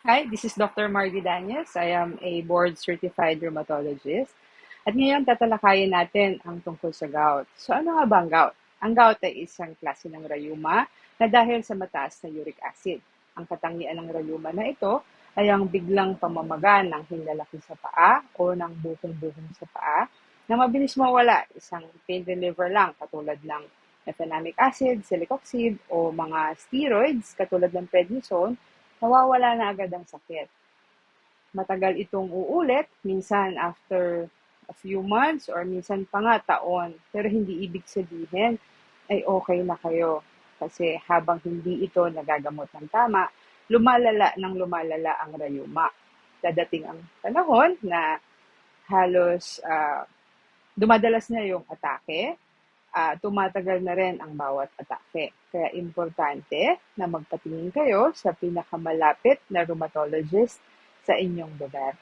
Hi, this is Dr. Margie Daniels. I am a board-certified rheumatologist. At ngayon, tatalakayin natin ang tungkol sa gout. So, ano nga ba ang gout? Ang gout ay isang klase ng rayuma na dahil sa mataas na uric acid. Ang katangian ng rayuma na ito ay ang biglang pamamaga ng hinlalaki sa paa o ng bukong-bukong sa paa na mabilis mawala. Isang pain reliever lang katulad ng mefenamic acid, celecoxib o mga steroids katulad ng prednisone nawawala na agad ang sakit. Matagal itong uulit, minsan after a few months or minsan pa nga taon. Pero hindi ibig sabihin ay okay na kayo. Kasi habang hindi ito nagagamot ng tama, lumalala ng lumalala ang rayuma. Dadating ang panahon na halos uh, dumadalas na yung atake, uh, tumatagal na rin ang bawat atake. Kaya importante na magpatingin kayo sa pinakamalapit na rheumatologist sa inyong lugar.